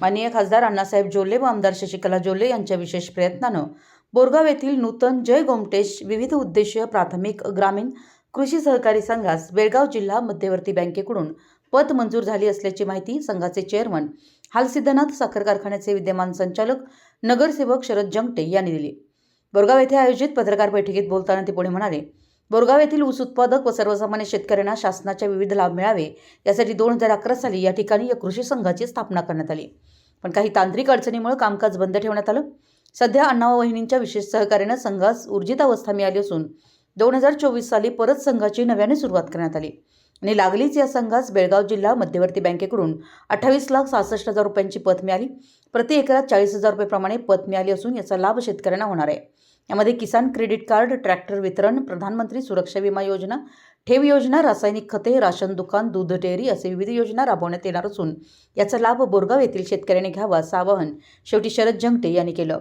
माननीय खासदार अण्णासाहेब जोले व आमदार शशिकला जोल्ले यांच्या विशेष प्रयत्नानं बोरगाव येथील नूतन जय गोमटेश विविध उद्देशीय प्राथमिक ग्रामीण कृषी सहकारी संघास बेळगाव जिल्हा मध्यवर्ती बँकेकडून पत मंजूर झाली असल्याची माहिती संघाचे चेअरमन हालसिद्धनाथ साखर कारखान्याचे विद्यमान संचालक नगरसेवक शरद जंगटे यांनी दिली. बोरगाव येथे आयोजित पत्रकार बैठकीत बोलताना ते पुढे म्हणाले बोरगाव येथील ऊस उत्पादक व सर्वसामान्य शेतकऱ्यांना शासनाच्या विविध लाभ मिळावे यासाठी दोन हजार अकरा साली या ठिकाणी या कृषी संघाची स्थापना करण्यात आली. पण काही तांत्रिक अडचणीमुळे कामकाज बंद ठेवण्यात आलं. सध्या अण्णा वहिनींच्या विशेष सहकार्यानं संघास ऊर्जित अवस्था मिळाली असून दोन हजार चोवीस साली परत संघाची नव्याने सुरुवात करण्यात आली. आणि लागलीच या संघास बेळगाव जिल्हा मध्यवर्ती बँकेकडून अठ्ठावीस लाख सहासष्ट हजार रुपयांची पत मिळाली. प्रति एकरात चाळीस हजार रुपयेप्रमाणे पत मिळाली असून याचा लाभ शेतकऱ्यांना होणार आहे. यामध्ये किसान क्रेडिट कार्ड ट्रॅक्टर वितरण प्रधानमंत्री सुरक्षा विमा योजना ठेव योजना रासायनिक खते राशन दुकान दूध डेअरी असे विविध योजना राबवण्यात येणार असून याचा लाभ बोरगाव येथील शेतकऱ्यांनी घ्यावा असं आवाहन शेवटी शरद जंगटे यांनी केलं.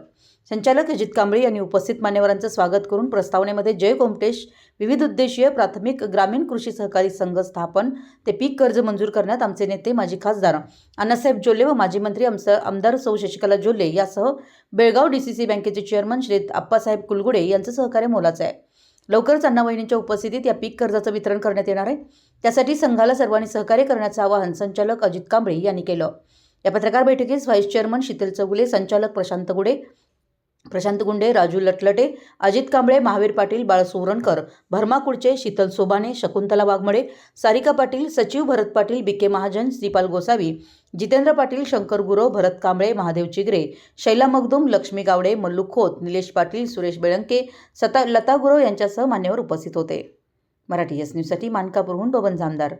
संचालक अजित कांबळे यांनी उपस्थित मान्यवरांचं स्वागत करून प्रस्तावनेमध्ये जय गोमटेश विविध उद्देशीय प्राथमिक ग्रामीण कृषी सहकारी संघ स्थापन ते पीक कर्ज मंजूर करण्यात आमचे नेते माजी खासदार अण्णासाहेब जोल्ले व माजी मंत्री आमचं आमदार सौ शशिकला जोल्ले यासह बेळगाव डीसीसी बँकेचे चेअरमन श्री आप्पासाहेब कुलगुडे यांचं सहकार्य मोलाचं आहे. लवकरच अण्णा वहिनींच्या उपस्थितीत या पीक कर्जाचं वितरण करण्यात येणार आहे. त्यासाठी संघाला सर्वांनी सहकार्य करण्याचं आवाहन संचालक अजित कांबळे यांनी केलं. या पत्रकार बैठकीस व्हाईस चेअरमन शीतल चौगुले संचालक प्रशांत गुडे प्रशांत गुंडे राजू लटलटे अजित कांबळे महावीर पाटील बाळसुवरणकर सोरणकर भरमा कुडचे शीतल सोबाने शकुंतला वाघमडे सारिका पाटील सचिव भरत पाटील बी के महाजन श्रीपाल गोसावी जितेंद्र पाटील शंकर गुरव भरत कांबळे महादेव चिगरे शैला मगदुम लक्ष्मी गावडे मल्लू खोत निलेश पाटील सुरेश बेळंके सता लता गुरव यांच्यासह मान्यवर उपस्थित होते. मराठी एस न्यूजसाठी मानकापूरहून बबन जामदार.